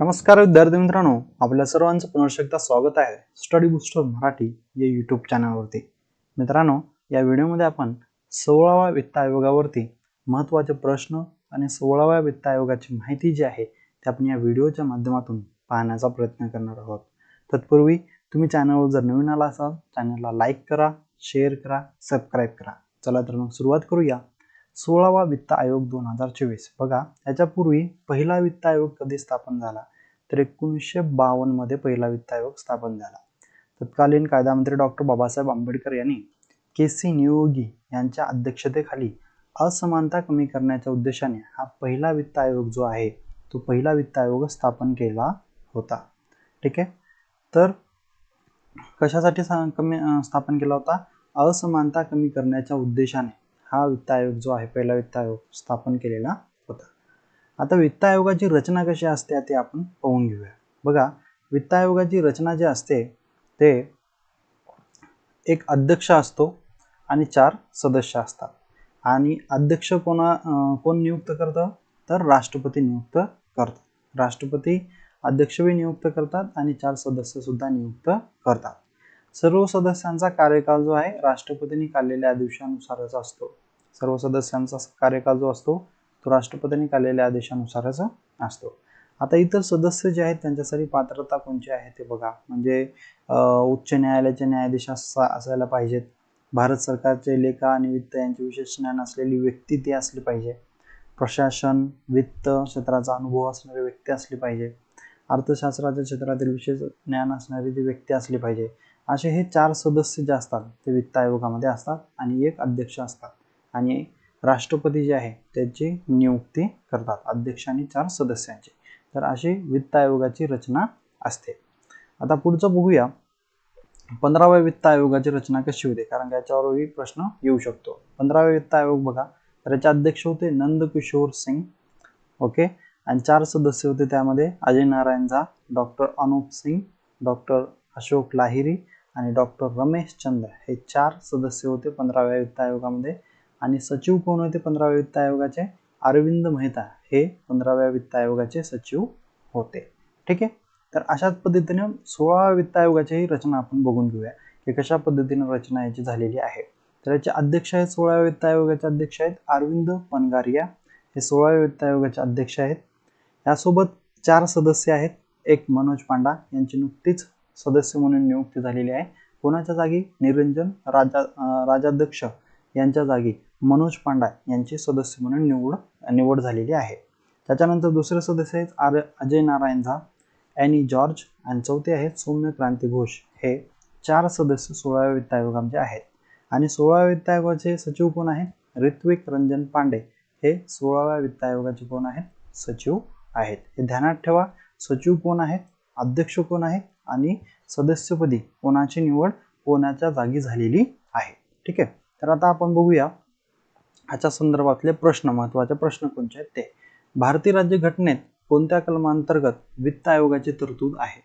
नमस्कार विद्यार्थी मित्रांनो आपल्या सर्वांचं पुनश्च एकदा स्वागत आहे स्टडी बुस्टर मराठी या यूट्यूब चॅनलवरती मित्रांनो या व्हिडिओमध्ये आपण सोळाव्या वित्त आयोगावरती महत्त्वाचे प्रश्न आणि सोळाव्या वित्त आयोगाची माहिती जी आहे ते आपण या व्हिडिओच्या माध्यमातून पाहण्याचा प्रयत्न करणार आहोत. तत्पूर्वी तुम्ही चॅनलवर जर नवीन आला असाल चॅनलला लाईक करा शेअर करा सबस्क्राईब करा. चला तर मग सुरुवात करूया. सोळावा वित्त आयोग दोन हजार चोवीस. बघा याच्यापूर्वी पहिला वित्त आयोग कधी स्थापन झाला? तर एकोणीसशे बावन्नमध्ये पहिला वित्त आयोग स्थापन झाला. तत्कालीन कायदामंत्री डॉक्टर बाबासाहेब आंबेडकर यांनी के सी नियोगी यांच्या अध्यक्षतेखाली असमानता कमी करण्याच्या उद्देशाने हा पहिला वित्त आयोग जो आहे तो पहिला वित्त आयोग स्थापन केला होता. ठीक आहे? तर कशासाठी सा- कमी स्थापन केला होता? असमानता कमी करण्याच्या उद्देशाने. हा वित्त आयोग जो आहे पहिला वित्त आयोग स्थापन केलेला होता. आता वित्त आयोगाची रचना कशी असते ते आपण पाहून घेऊया. बघा वित्त आयोगाची रचना जी असते ते एक अध्यक्ष असतो आणि चार सदस्य असतात. आणि अध्यक्ष कोणा कोण नियुक्त करतं? तर राष्ट्रपती नियुक्त करतात. राष्ट्रपती अध्यक्षही नियुक्त करतात आणि चार सदस्य सुद्धा नियुक्त करतात. सर्व सदस्यांचा कार्यकाळ जो आहे राष्ट्रपतींनी काढलेल्या आदेशानुसारच असतो. सर्व सदस्यांचा कार्यकाळ जो असतो तो राष्ट्रपतींनी काढलेल्या आदेशानुसारच असतो. आता इतर सदस्य जे आहेत त्यांच्यासाठी पात्रता कोणची आहे ते बघा. म्हणजे उच्च न्यायालयाचे न्यायाधीश असायला पाहिजेत. भारत सरकारचे लेखा आणि वित्त यांचे विशेष ज्ञान असलेली व्यक्ती ती असली पाहिजे. प्रशासन वित्त क्षेत्राचा अनुभव असणारी व्यक्ती असली पाहिजे. अर्थशास्त्राच्या क्षेत्रातील विशेष ज्ञान असणारी ती व्यक्ती असली पाहिजे. असे हे चार सदस्य जे असतात ते वित्त आयोगामध्ये असतात आणि एक अध्यक्ष असतात. आणि राष्ट्रपती जे आहे त्याची नियुक्ती करतात. अध्यक्ष आणि चार सदस्यांची. तर अशी वित्त आयोगाची रचना असते. आता पुढचं बघूया. पंधराव्या वित्त आयोगाची रचना कशी होते? कारण याच्यावरही प्रश्न येऊ शकतो. पंधराव्या वित्त आयोग बघा. तर याचे अध्यक्ष होते नंदकिशोर सिंग. ओके? आणि चार सदस्य होते त्यामध्ये अजय नारायण झा डॉक्टर अनुप सिंग डॉक्टर अशोक लाहिरी आणि डॉक्टर रमेश चंद्र हे चार सदस्य होते पंधराव्या वित्त आयोगामध्ये. आणि सचिव कोण होते पंधराव्या वित्त आयोगाचे? अरविंद मेहता हे पंधराव्या वित्त आयोगाचे सचिव होते. ठीक आहे? तर अशाच पद्धतीने सोळाव्या वित्त आयोगाची रचना आपण बघून घेऊया की कशा पद्धतीने रचना याची झालेली आहे. तर याचे अध्यक्ष आहेत सोळाव्या वित्त आयोगाचे अध्यक्ष आहेत अरविंद पनगारिया. हे सोळाव्या वित्त आयोगाचे अध्यक्ष आहेत. यासोबत चार सदस्य आहेत. एक मनोज पांडा यांची नुकतीच सदस्य म्हणून नियुक्ती झालेली आहे. कोणाच्या जागी? निरंजन राजा राजाध्यक्ष यांच्या जागी मनोज पांडा यांची सदस्य म्हणून निवड निवड झालेली आहे. त्याच्यानंतर दुसरे सदस्य आहेत आर अजय नारायण झा ॲनी जॉर्ज आणि चौथे आहेत सौम्य क्रांती घोष. हे चार सदस्य सोळाव्या वित्त आयोगामध्ये आहेत. आणि सोळाव्या वित्त आयोगाचे सचिव कोण आहेत? ऋत्विक रंजन पांडे. हे सोळाव्या वित्त आयोगाचे कोण आहेत? सचिव आहेत. हे ध्यानात ठेवा. सचिव कोण आहेत? अध्यक्ष कोण आहेत? आणि सदस्यपदी कोणाची निवड कोणाच्या जागी झालेली आहे. ठीक आहे? तर आता आपण बघूया ह्याच्या संदर्भातले प्रश्न महत्त्वाचे प्रश्न कोणते आहेत ते. भारतीय राज्य घटनेत कोणत्या कलमांतर्गत वित्त आयोगाची तरतूद आहे?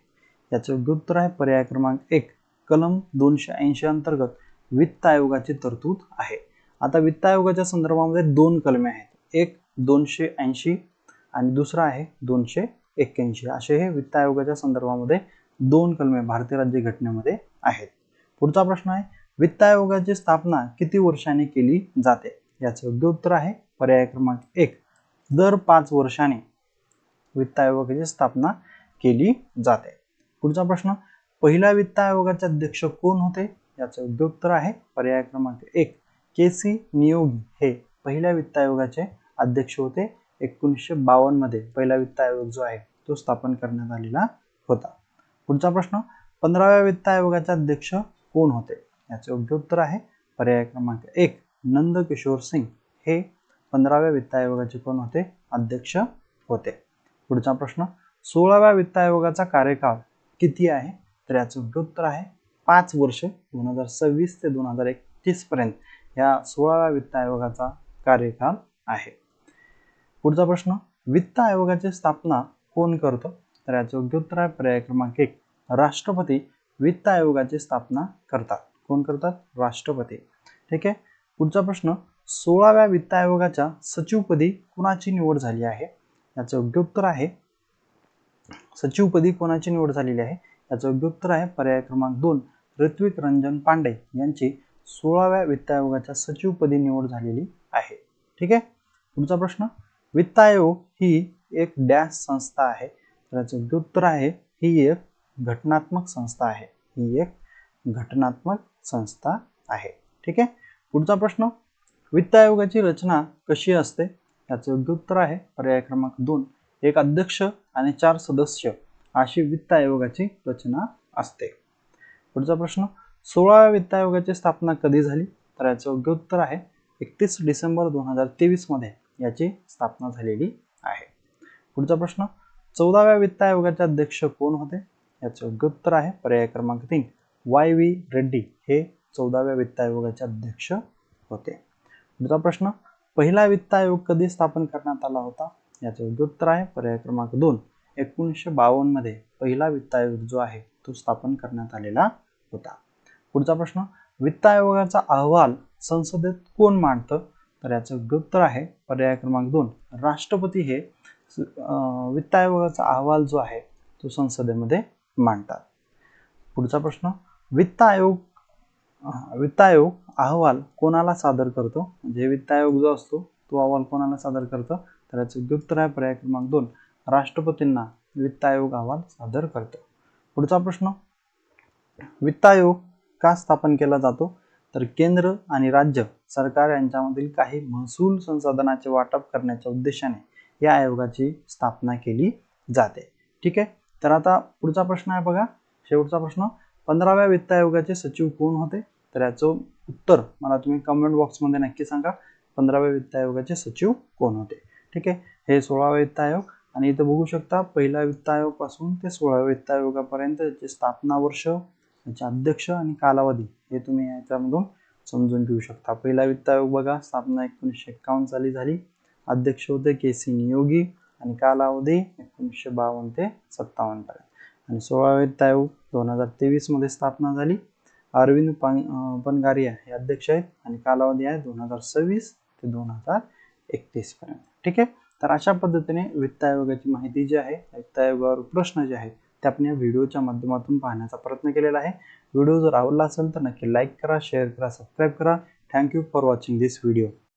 याचं योग्य उत्तर आहे पर्याय क्रमांक एक कलम दोनशे ऐंशी अंतर्गत वित्त आयोगाची तरतूद आहे. आता वित्त आयोगाच्या संदर्भामध्ये दोन कलमे आहेत. एक दोनशे ऐंशी आणि दुसरा आहे दोनशे एक्क्याऐंशी. असे हे वित्त आयोगाच्या संदर्भामध्ये दोन कलमे भारतीय राज्य घटनेमध्ये आहेत. पुढचा प्रश्न आहे वित्त आयोगाची स्थापना किती वर्षांनी केली जाते? याचे योग्य उत्तर आहे पर्याय क्रमांक एक. दर पाच वर्षांनी वित्त आयोगाची स्थापना केली जाते. पुढचा प्रश्न पहिल्या वित्त आयोगाचे अध्यक्ष कोण होते? याचे योग्य उत्तर आहे पर्याय क्रमांक एक. के सी नियोगी हे पहिल्या वित्त आयोगाचे अध्यक्ष होते. एकोणीसशे बावन्नमध्ये पहिला वित्त आयोग जो आहे तो स्थापन करण्यात आलेला होता. पुढचा प्रश्न पंधराव्या वित्त आयोगाचे अध्यक्ष कोण होते? याचे योग्य उत्तर आहे पर्याय क्रमांक एक नंद किशोर सिंग. हे पंधराव्या वित्त आयोगाचे कोण होते? अध्यक्ष होते. पुढचा प्रश्न सोळाव्या वित्त आयोगाचा कार्यकाळ किती आहे? तर याचं योग्य उत्तर आहे पाच वर्ष दोन हजार सव्वीस ते दोन हजार एकतीस पर्यंत या सोळाव्या वित्त आयोगाचा कार्यकाळ आहे. पुढचा प्रश्न वित्त आयोगाची स्थापना कोण करतो? तर याचं योग्य पर्याय क्रमांक एक. राष्ट्रपती वित्त आयोगाची स्थापना करतात. कोण करतात? राष्ट्रपती. ठीक आहे? पुढचा प्रश्न सोळाव्या वित्त आयोगाच्या सचिवपदी कुणाची निवड झाली आहे? याचं योग्य उत्तर आहे. सचिवपदी कोणाची निवड झालेली आहे? याचं योग्योत्तर आहे पर्याय क्रमांक दोन. ऋत्विक रंजन पांडे यांची सोळाव्या वित्त आयोगाच्या सचिवपदी निवड झालेली आहे. ठीक आहे? पुढचा प्रश्न वित्त आयोग ही एक डॅश संस्था आहे. तर याचं उत्तर आहे ही एक घटनात्मक संस्था आहे. ही एक घटनात्मक संस्था आहे. ठीक आहे? पुढचा प्रश्न वित्त आयोगाची रचना कशी असते? याचं योग्य उत्तर आहे. पर्याय क्रमांक दोन एक अध्यक्ष आणि चार सदस्य अशी वित्त आयोगाची रचना असते. पुढचा प्रश्न सोळाव्या वित्त आयोगाची स्थापना कधी झाली? तर याचं योग्य उत्तर आहे एकतीस डिसेंबर दोन हजार तेवीसमध्ये याची स्थापना झालेली आहे. पुढचा प्रश्न चौदाव्या वित्त आयोगाचे अध्यक्ष कोण होते? याचं योग्य उत्तर आहे पर्याय क्रमांक तीन. वाय व्ही रेड्डी हे चौदाव्या वित्त आयोगाचे अध्यक्ष होते. पुढचा प्रश्न पहिला वित्त आयोग कधी स्थापन करण्यात आला होता? याचं योग्य उत्तर आहे पर्याय क्रमांक दोन. एकोणीसशे बावन्नमध्ये पहिला वित्त आयोग जो आहे तो स्थापन करण्यात आलेला होता. पुढचा प्रश्न वित्त आयोगाचा अहवाल संसदेत कोण मांडतं? तर याचं योग्य उत्तर आहे पर्याय क्रमांक दोन. राष्ट्रपती हे वित्त आयोगाचा अहवाल जो आहे तो संसदेमध्ये मांडतात. पुढचा प्रश्न वित्त आयोग वित्त आयोग अहवाल कोणाला सादर करतो? म्हणजे वित्त आयोग जो असतो तो अहवाल कोणाला सादर करतो? तर याचं योग्य उत्तर आहे पर्याय क्रमांक दोन राष्ट्रपतींना वित्त आयोग अहवाल सादर करतो. पुढचा प्रश्न वित्त आयोग का स्थापन केला जातो? तर केंद्र आणि राज्य सरकार यांच्यामधील काही महसूल संसाधनाचे वाटप करण्याच्या उद्देशाने या आयोगाची स्थापना केली जाते. ठीक आहे? तर आता पुढचा प्रश्न आहे बघा. शेवटचा प्रश्न. पंधराव्या वित्त आयोगाचे सचिव कोण होते? तर याचं उत्तर मला तुम्ही कमेंट बॉक्समध्ये नक्की सांगा. पंधराव्या वित्त आयोगाचे सचिव कोण होते? ठीक आहे? हे सोळावा वित्त आयोग. आणि इथं बघू शकता पहिला वित्त आयोगपासून ते सोळाव्या वित्त आयोगापर्यंत त्याचे स्थापना वर्ष त्याचे अध्यक्ष आणि कालावधी हे तुम्ही याच्यामधून समजून घेऊ शकता. पहिला वित्त आयोग बघा. स्थापना एकोणीसशे एक्कावन्न साली झाली. अध्यक्ष होते के सी नियोगी आणि कालावधी एकोणीसशे बावन्न ते सत्तावन्न पर्यंत. आणि सोळावे वित्त आयोग हो, दोन हजार तेवीसमध्ये स्थापना झाली. अरविंद पनगारिया हे अध्यक्ष आहेत आणि कालावधी आहे दोन हजार सव्वीस ते दोन हजार एकतीस पर्यंत. ठीक आहे? तर अशा पद्धतीने वित्त आयोगाची माहिती जी आहे वित्त आयोगावर प्रश्न जे आहेत ते आपण या व्हिडिओच्या माध्यमातून पाहण्याचा प्रयत्न केलेला आहे. व्हिडिओ जर आवडला असेल तर नक्की लाईक करा शेअर करा सबस्क्राईब करा. Thank you for watching this video